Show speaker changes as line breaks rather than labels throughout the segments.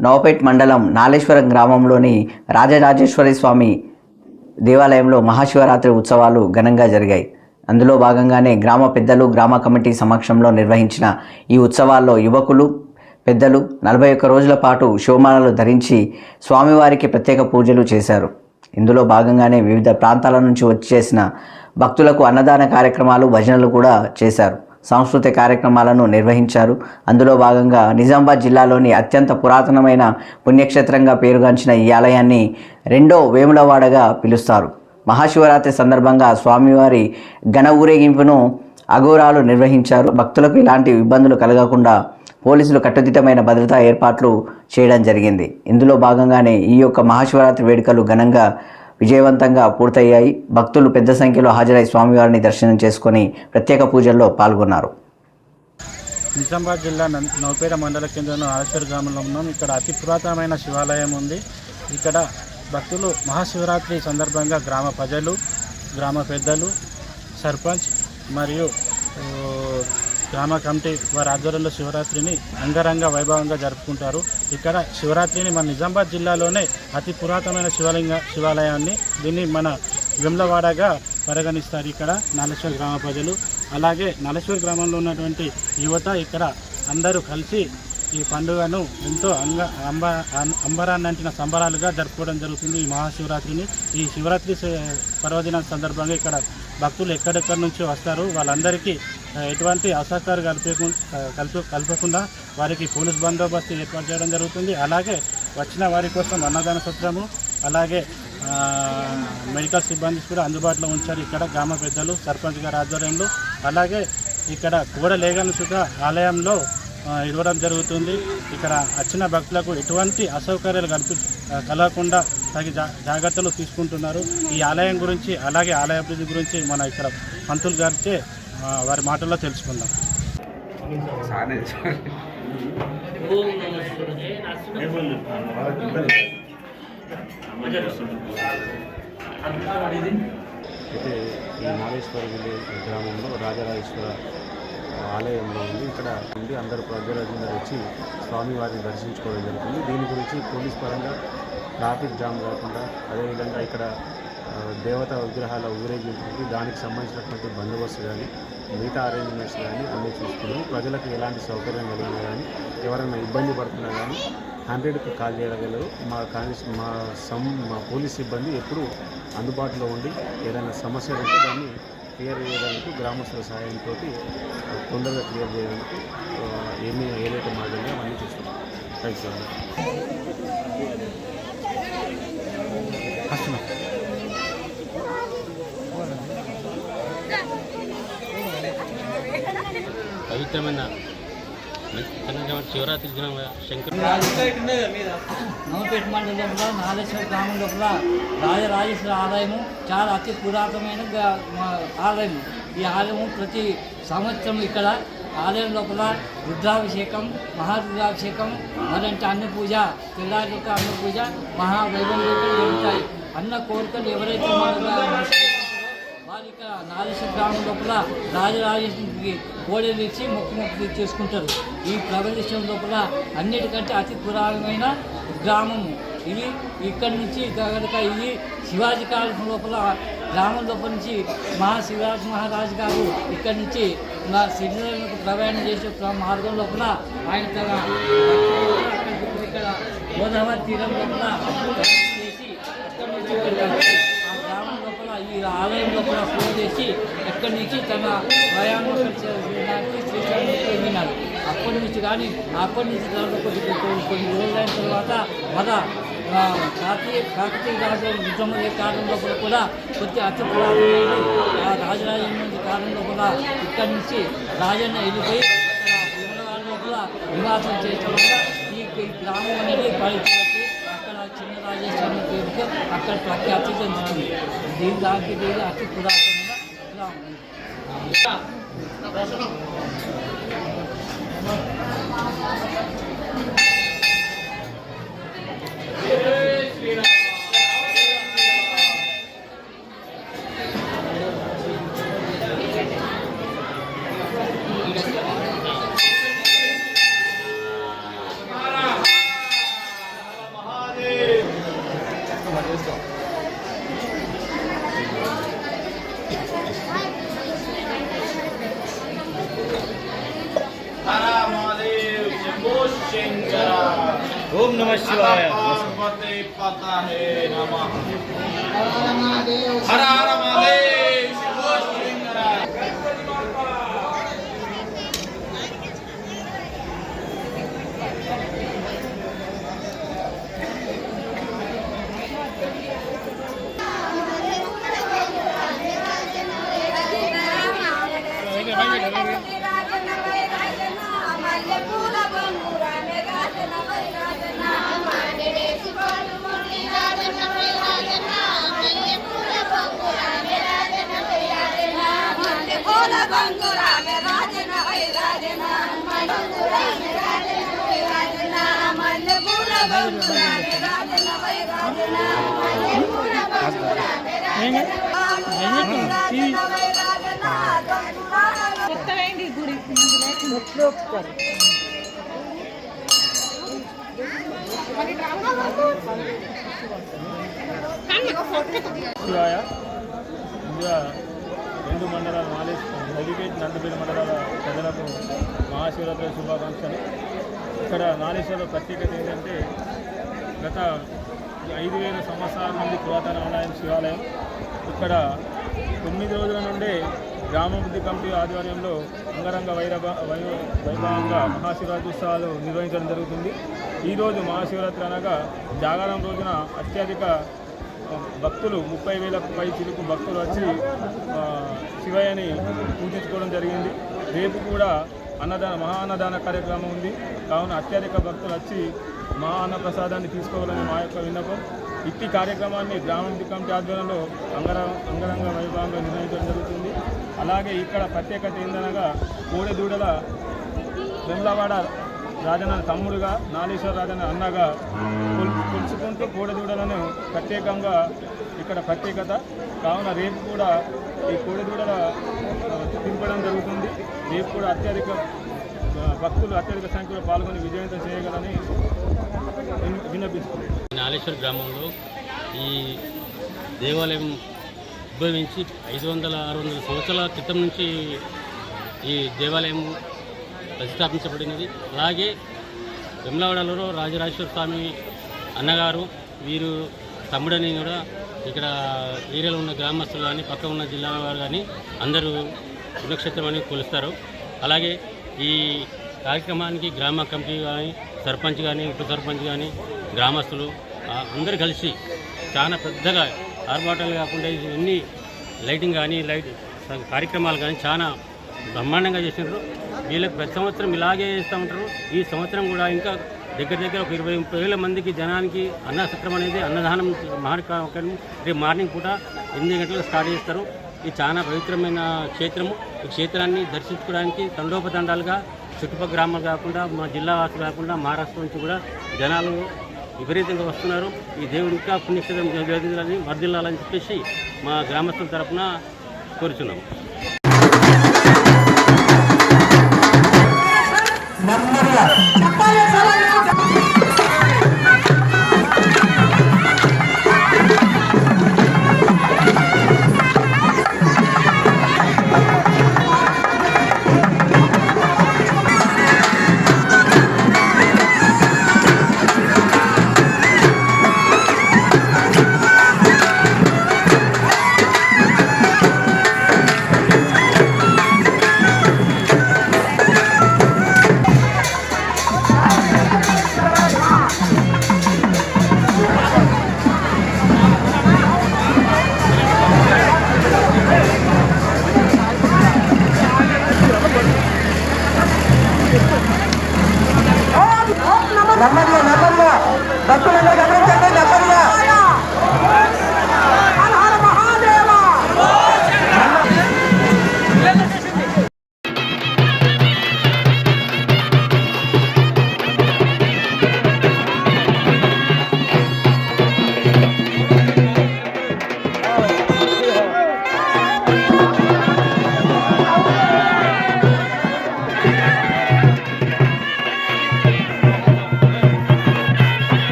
నవపేట్ మండలం నాలేశ్వరం గ్రామంలోని రాజరాజేశ్వరి స్వామి దేవాలయంలో మహాశివరాత్రి ఉత్సవాలు ఘనంగా జరిగాయి. అందులో భాగంగానే గ్రామ పెద్దలు గ్రామ కమిటీ సమక్షంలో నిర్వహించిన ఈ ఉత్సవాల్లో యువకులు పెద్దలు నలభై ఒక్క రోజుల పాటు శివమాలలు ధరించి స్వామివారికి ప్రత్యేక పూజలు చేశారు. ఇందులో భాగంగానే వివిధ ప్రాంతాల నుంచి వచ్చేసిన భక్తులకు అన్నదాన కార్యక్రమాలు భజనలు కూడా చేశారు. సాంస్కృతిక కార్యక్రమాలను నిర్వహించారు. అందులో భాగంగా నిజామాబాద్ జిల్లాలోని అత్యంత పురాతనమైన పుణ్యక్షేత్రంగా పేరుగాంచిన ఈ ఆలయాన్ని రెండో వేములవాడగా పిలుస్తారు. మహాశివరాత్రి సందర్భంగా స్వామివారి ఘన ఊరేగింపును అఘోరాలు నిర్వహించారు. భక్తులకు ఇలాంటి ఇబ్బందులు కలగకుండా పోలీసులు కట్టుదిట్టమైన భద్రతా ఏర్పాట్లు చేయడం జరిగింది. ఇందులో భాగంగానే ఈ యొక్క మహాశివరాత్రి వేడుకలు ఘనంగా విజయవంతంగా పూర్తయ్యాయి. భక్తులు పెద్ద సంఖ్యలో హాజరై స్వామివారిని దర్శనం చేసుకొని ప్రత్యేక పూజల్లో పాల్గొన్నారు.
నిజామాబాద్ జిల్లా నం- నౌపేట మండల కేంద్రంలో ఆశ్వర్ గ్రామంలో ఉన్నాం. ఇక్కడ అతి పురాతనమైన శివాలయం ఉంది. ఇక్కడ భక్తులు మహాశివరాత్రి సందర్భంగా గ్రామ ప్రజలు గ్రామ పెద్దలు సర్పంచ్ మరియు గ్రామ కమిటీ వారి ఆధ్వర్యంలో శివరాత్రిని అంగరంగ వైభవంగా జరుపుకుంటారు. ఇక్కడ శివరాత్రిని మన నిజామాబాద్ జిల్లాలోనే అతి పురాతనమైన శివలింగ శివాలయాన్ని దీన్ని మన విమ్లవాడగా పరిగణిస్తారు. ఇక్కడ నాలేశ్వర్ గ్రామ ప్రజలు అలాగే నాలేశ్వర్ గ్రామంలో ఉన్నటువంటి యువత ఇక్కడ అందరూ కలిసి ఈ పండుగను ఎంతో అంగ అంబ అం- అంబరాన్ని అంటిన సంబరాలుగా జరుపుకోవడం జరుగుతుంది ఈ మహాశివరాత్రిని. ఈ శివరాత్రి పర్వదినం సందర్భంగా ఇక్కడ భక్తులు ఎక్కడెక్కడి నుంచి వస్తారు వాళ్ళందరికీ ఎటువంటి అసహకారు కలిపి కల్ప కలపకుండా వారికి పోలీస్ బందోబస్తు ఏర్పాటు చేయడం జరుగుతుంది. అలాగే వచ్చిన వారి కోసం అన్నదాన సత్రము అలాగే మెడికల్ సిబ్బంది కూడా అందుబాటులో ఉంచారు. ఇక్కడ గ్రామ పెద్దలు సర్పంచ్ గారి ఆధ్వర్యంలో అలాగే ఇక్కడ కూడ లేగను సుధా ఆలయంలో ఇవ్వడం జరుగుతుంది. ఇక్కడ వచ్చిన భక్తులకు ఎటువంటి అసౌకర్యాలు కల్పి కలగకుండా తగి జా జాగ్రత్తలు తీసుకుంటున్నారు. ఈ ఆలయం గురించి అలాగే ఆలయ అభివృద్ధి గురించి మన ఇక్కడ పంతులు గారిచే వారి మాటల్లో తెలుసుకుందాం.
అయితే ఈ నాగేశ్వర విలేజ్ గ్రామంలో రాజరాజేశ్వర ఆలయంలో ఉంది. ఇక్కడ నుండి అందరు ప్రజలందరూ వచ్చి స్వామివారిని దర్శించుకోవడం జరుగుతుంది. దీని గురించి పోలీస్ పరంగా ట్రాఫిక్ జామ్ కాకుండా అదేవిధంగా ఇక్కడ దేవత దేవతా విగ్రహాల ఊరేగింపుకి దానికి సంబంధించినటువంటి బందోబస్తు కానీ మిగతా అరేంజ్మెంట్స్ కానీ అన్నీ చూసుకుని ప్రజలకు ఎలాంటి సౌకర్యం కలిగినా కానీ ఎవరైనా ఇబ్బంది పడుతున్నా కానీ హండ్రెడ్కి కాల్ చేయగలరు. మా కానీ మా సమ్ మా పోలీస్ సిబ్బంది ఎప్పుడూ అందుబాటులో ఉండి ఏదైనా సమస్యలు ఉంటే దాన్ని క్లియర్ చేయడానికి గ్రామస్తుల సహాయంతో తొందరగా క్లియర్ చేయడానికి ఏమీ ఏమి ఏదైతే మాట్లాడినా అవన్నీ చూస్తున్నాం థ్యాంక్ యూ
పవిత్రమైన శివరాత్రి దినం శంకర్.
నవపేట మండలంలో నాగేశ్వర గ్రామం లోపల రాజరాజేశ్వర ఆలయము చాలా అతి పురాతనమైన ఆలయం ఈ ఆలయము ప్రతి సంవత్సరం ఇక్కడ ఆలయం లోపల రుద్రాభిషేకం మహారుద్రాభిషేకం మరంటే అన్న పూజ అన్నపూజ అన్న పూజ మహావైభవంగా జరుగుతాయి. అన్న కోరికలు ఎవరైతే మన వారు ఇక్కడ నాగేశ్వర గ్రామం లోపల రాజరాజేశ్వరికి కోడలు ఇచ్చి మొక్కు మొక్కు చేసుకుంటారు. ఈ ప్రపంచం లోపల అన్నిటికంటే అతి పురాతనమైన గ్రామము. ఇది ఇక్కడి నుంచి కనుక ఇది శివాజీ కాలం లోపల గ్రామం లోపల నుంచి మహాశివరాజు మహారాజ్ గారు ఇక్కడి నుంచి మా శ్రీనగర్కు ప్రయాణం చేసే మార్గం లోపల ఆయన తన ఇక్కడ గోదావరి తీరం లోపల చేసి అక్కడి నుంచి ఆ గ్రామం లోపల ఈ ఆలయం లోపల ఫోన్ చేసి ఎక్కడి నుంచి తన ప్రయాణం చేయడానికి శ్రీశైలం వెళ్ళినారు. అప్పటి నుంచి కానీ అప్పటి నుంచి తర్వాత కొన్ని కొన్ని రోజులైన తర్వాత మన ఆ, కాకతీయ రాజు యుద్ధమయ్యే కాలం లోపల కూడా కొద్ది అతి ఆ రాజరాజేంద్ర కాలం లోపల ఇక్కడి నుంచి రాజన్న వెళ్ళిపోయి ఇక్కడ లోపల నివాసం చేయటం వల్ల ఈ గ్రామం అనేది పడిపోయి అక్కడ చిన్న రాజేశ్వరం పేరుతో అక్కడ ప్రఖ్యాతి చెందుతుంది. దీని దానికి దీని అతి ओम नमः
शिवाय पार्वती पता है नमः हर हर महादेव నమ శివాయ
శివాయ ముందుగా రెండు మండలాల నాలేజ్ నదిగేట్ నందపేట మండలాల ప్రజలకు మహాశివరాత్రి శుభాకాంక్షలు. ఇక్కడ నాలేశ్వరంలో ప్రత్యేకత ఏంటంటే గత ఐదు వేల సంవత్సరాల నుండి పురాతన ఆలయం శివాలయం. ఇక్కడ తొమ్మిది రోజుల నుండే గ్రామాభివృద్ధి కమిటీ ఆధ్వర్యంలో అంగరంగ వైరవ వై వైభవంగా మహాశివరాత్రి ఉత్సవాలు నిర్వహించడం జరుగుతుంది. ఈరోజు మహాశివరాత్రి అనగా జాగారం రోజున అత్యధిక భక్తులు ముప్పై వేలకు పై చిలుకు భక్తులు వచ్చి శివయ్యని పూజించుకోవడం జరిగింది. రేపు కూడా అన్నదాన మహా అన్నదాన కార్యక్రమం ఉంది. కావున అత్యధిక భక్తులు వచ్చి మా అన్న ప్రసాదాన్ని తీసుకోవాలని మా యొక్క విన్నపం. ఇట్టి కార్యక్రమాన్ని గ్రామం కమిటీ ఆధ్వర్యంలో అంగర అంగరంగ వైభవంగా నిర్వహించడం జరుగుతుంది. అలాగే ఇక్కడ ప్రత్యేకత ఏందనగా కోడెదూడల వెమ్లవాడ రాజన్న తమ్ముడుగా నాగేశ్వర రాజన్న అన్నగా కొలుచుకుంటూ కోడెదూడలను ప్రత్యేకంగా ఇక్కడ ప్రత్యేకత. కావున రేపు కూడా ఈ కోడెదూడల తింపడం జరుగుతుంది. రేపు కూడా అత్యధిక భక్తులు అత్యధిక సంఖ్యలో పాల్గొని విజయంతం చేయగలని
నాలేశ్వర గ్రామంలో ఈ దేవాలయం ఉద్భవించి ఐదు వందల ఆరు వందల సంవత్సరాల క్రితం నుంచి ఈ దేవాలయం ప్రతిష్టాపించబడినది. అలాగే వెమ్లవాడలో రాజరాజేశ్వర స్వామి అన్నగారు వీరు తమ్ముడని కూడా ఇక్కడ ఏరియాలో ఉన్న గ్రామస్తులు కానీ పక్క ఉన్న జిల్లా వారు కానీ అందరూ పుణ్యక్షేత్రం అని కొలుస్తారు. అలాగే ఈ కార్యక్రమానికి గ్రామ కమిటీ కానీ సర్పంచ్ కానీ ఉప సర్పంచ్ కానీ గ్రామస్తులు అందరు కలిసి చాలా పెద్దగా ఆర్భాటాలు కాకుండా ఇవన్నీ లైటింగ్ కానీ లైట్ కార్యక్రమాలు కానీ చాలా బ్రహ్మాండంగా చేసినారు వీళ్ళకి ప్రతి సంవత్సరం ఇలాగే చేస్తూ ఉంటారు. ఈ సంవత్సరం కూడా ఇంకా దగ్గర దగ్గర ఒక ఇరవై ముప్పై వేల మందికి జనానికి అన్నసత్రం అనేది అన్నదానం మహాకార్యం రేపు మార్నింగ్ పూట ఎనిమిది గంటలకు స్టార్ట్ చేస్తారు. ఇది చాలా పవిత్రమైన క్షేత్రము. ఈ క్షేత్రాన్ని దర్శించుకోవడానికి తండోపతండాలుగా చుట్టుపక్కల గ్రామాలు కాకుండా మా జిల్లా వాసులు కాకుండా మహారాష్ట్ర నుంచి కూడా జనాలు విపరీతంగా వస్తున్నారు. ఈ దేవుడు ఇంకా పుణ్యక్షేత్రం జరిగిందని వర్దిల్లాలని చెప్పేసి మా గ్రామస్తుల తరఫున కోరుచున్నాము.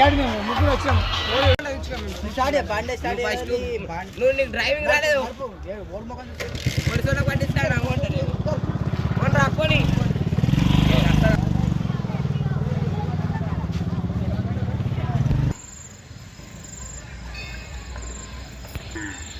ఏడు మేము
ముగ్గురు వచ్చాము. డ్రైవింగ్ రాలేదు. పట్టిస్తాను అక్కని Mm-hmm.